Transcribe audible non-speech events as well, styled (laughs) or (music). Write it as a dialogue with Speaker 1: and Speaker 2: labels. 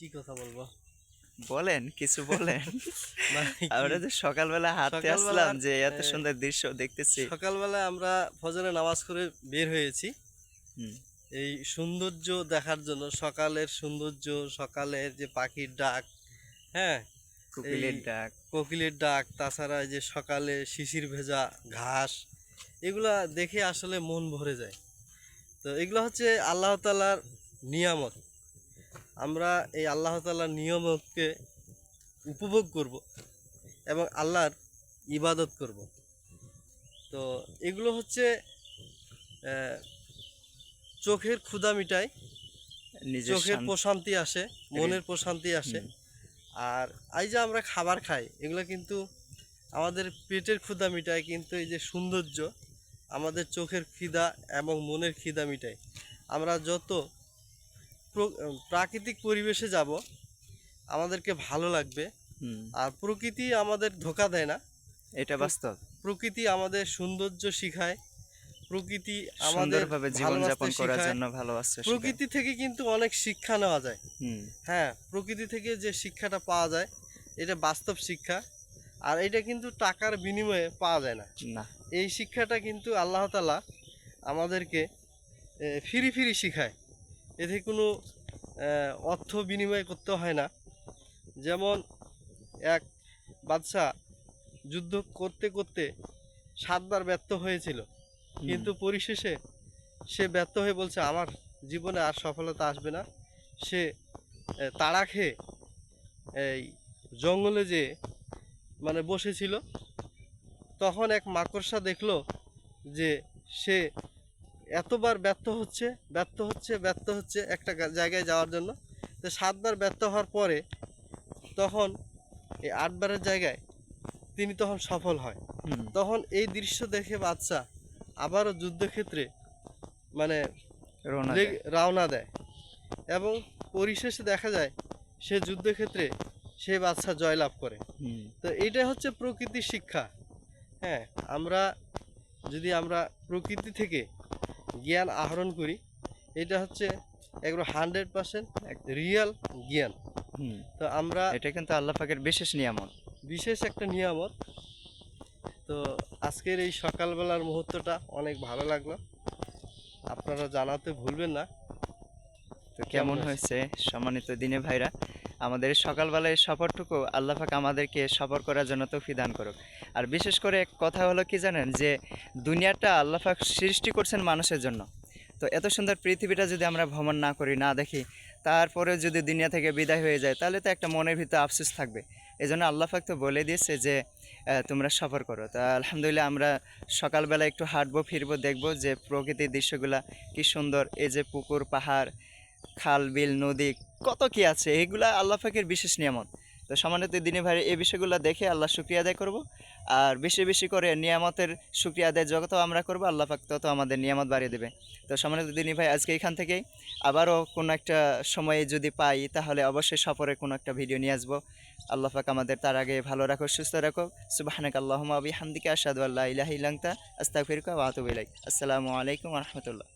Speaker 1: কি কথা বলব?
Speaker 2: বলেন কিছু বলেন। (laughs)
Speaker 1: মানে
Speaker 2: আমরা যে সকালবেলা হাঁটতে আসলাম যে এত সুন্দর দৃশ্য দেখতেছি।
Speaker 1: সকালবেলা আমরা ফজরে নামাজ করে বের হয়েছি। এই সৌন্দর্য দেখার জন্য সকালের সৌন্দর্য সকালের যে পাখির ডাক হ্যাঁ?
Speaker 2: কোকিলের ডাক।
Speaker 1: কোকিলের ডাক তাছাড়া যে সকালে শিশির ভেজা ঘাস এগুলা দেখে আসলে মন ভরে যায়। তো এগুলো হচ্ছে আল্লাহ তালার নিয়ামত। আমরা এই আল্লাহ তালার নিয়ামতকে উপভোগ করব এবং আল্লাহর ইবাদত করব। তো এগুলো হচ্ছে চোখের ক্ষুধা মিটায় চোখের প্রশান্তি আসে মনের প্রশান্তি আসে। আর এই যে আমরা খাবার খাই এগুলো কিন্তু আমাদের পেটের ক্ষুধা মিটায় কিন্তু এই যে সৌন্দর্য আমাদের চোখের খিদা এবং মনের খিদা মিটায়। আমরা যত প্রাকৃতিক পরিবেশে যাব আমাদেরকে ভালো লাগবে। আর প্রকৃতি আমাদের ধোকা দেয় না।
Speaker 2: এটা বাস্তব।
Speaker 1: প্রকৃতি আমাদের সৌন্দর্য শিখায়। প্রকৃতি আমাদের
Speaker 2: সুন্দরভাবে জীবন যাপন করার জন্য ভালোবাসা।
Speaker 1: প্রকৃতি থেকে কিন্তু অনেক শিক্ষা নেওয়া যায়। হ্যাঁ প্রকৃতি থেকে যে শিক্ষাটা পাওয়া যায় এটা বাস্তব শিক্ষা। আর এটা কিন্তু টাকার বিনিময়ে পাওয়া যায় না।
Speaker 2: না।
Speaker 1: এই শিক্ষাটা কিন্তু আল্লাহ তালা আমাদেরকে ফিরি ফিরি শিখায়। এতে কোনো অর্থ বিনিময় করতে হয় না। যেমন এক বাদশাহ যুদ্ধ করতে করতে সাতবার ব্যর্থ হয়েছিল। কিন্তু পরিশেষে সে ব্যর্থ হয়ে বলছে আমার জীবনে আর সফলতা আসবে না। সে তাড়া খেয়ে এই জঙ্গলে যে মানে বসেছিল তখন এক মাকড়সা দেখল যে সে এতবার ব্যর্থ হচ্ছে ব্যর্থ হচ্ছে ব্যর্থ হচ্ছে একটা জায়গায় যাওয়ার জন্য। তো সাতবার ব্যর্থ হওয়ার পরে তখন এই আটবারের জায়গায় তিনি তখন সফল হয়। তখন এই দৃশ্য দেখে বাচ্চা আবারও যুদ্ধক্ষেত্রে মানে
Speaker 2: রওনা দেয়।
Speaker 1: রওনা দেয় এবং পরিশেষে দেখা যায় সে যুদ্ধক্ষেত্রে সে বাচ্চা জয়লাভ করে। তো এইটা হচ্ছে প্রকৃতির শিক্ষা। হ্যাঁ আমরা যদি আমরা প্রকৃতি থেকে জ্ঞান আহরণ করি। এটা হচ্ছে একবার হান্ড্রেড পার্সেন্ট রিয়েল জ্ঞান। তো আমরা
Speaker 2: এটা কিন্তু আল্লাহ পাকের বিশেষ নিয়ামত।
Speaker 1: বিশেষ একটা নিয়ামত। তো আজকের এই সকালবেলার মুহূর্তটা অনেক ভালো লাগল। আপনারা জানাতে ভুলবেন না।
Speaker 2: তো কেমন
Speaker 1: হয়েছে?
Speaker 2: সম্মানিত দিনে ভাইরা আমাদের সকালবেলায় সফরটুকু আল্লাহ পাক আমাদেরকে সফর করার জন্য তো দান করুক। আর বিশেষ করে এক কথা হলো কি জানেন যে দুনিয়াটা আল্লাহ পাক সৃষ্টি করছেন মানুষের জন্য। তো এত সুন্দর পৃথিবীটা যদি আমরা ভ্রমণ না করি না দেখি তারপরে যদি দুনিয়া থেকে বিদায় হয়ে যায় তাহলে তো একটা মনের ভিতরে আফসোস থাকবে। এই জন্য আল্লাহ পাক তো বলে দিয়েছে যে তোমরা সফর করো। তা আলহামদুলিল্লাহ আমরা সকালবেলা একটু হাঁটবো ফিরবো দেখব যে প্রকৃতির দৃশ্যগুলা কি সুন্দর। এই যে পুকুর পাহাড় খাল, বিল, নদী, কত কি আছে, এগুলা আল্লাহ পাকের বিশেষ নিয়ামত। তো সমানিত দিনে ভাই, এই বিষয়গুলো দেখে আল্লাহ শুক্রিয়া আদায় করব। আর বেশি বেশি করে নিয়ামতের শুক্রিয়া আদায় যত আমরা করব, আল্লাহ পাক তত আমাদের নিয়ামত বাড়িয়ে দেবে। তো সমানিত দিনী ভাই, আজকে এখান থেকেই আবারও কোনো একটা সময়ে যদি পাই, তাহলে অবশ্যই সফরে কোনো একটা ভিডিও নিয়ে আসব। আল্লাহ পাক আমাদের তার আগে ভালো রাখো, সুস্থ রাখো। সুবাহানাক আল্লাহুম্মা বিহামদিকা আশহাদু আল্লা ইলাহা ইল্লা আনতা আস্তাগফিরুকা ওয়া আসসালামু আলাইকুম রাহমাতুল্লাহ।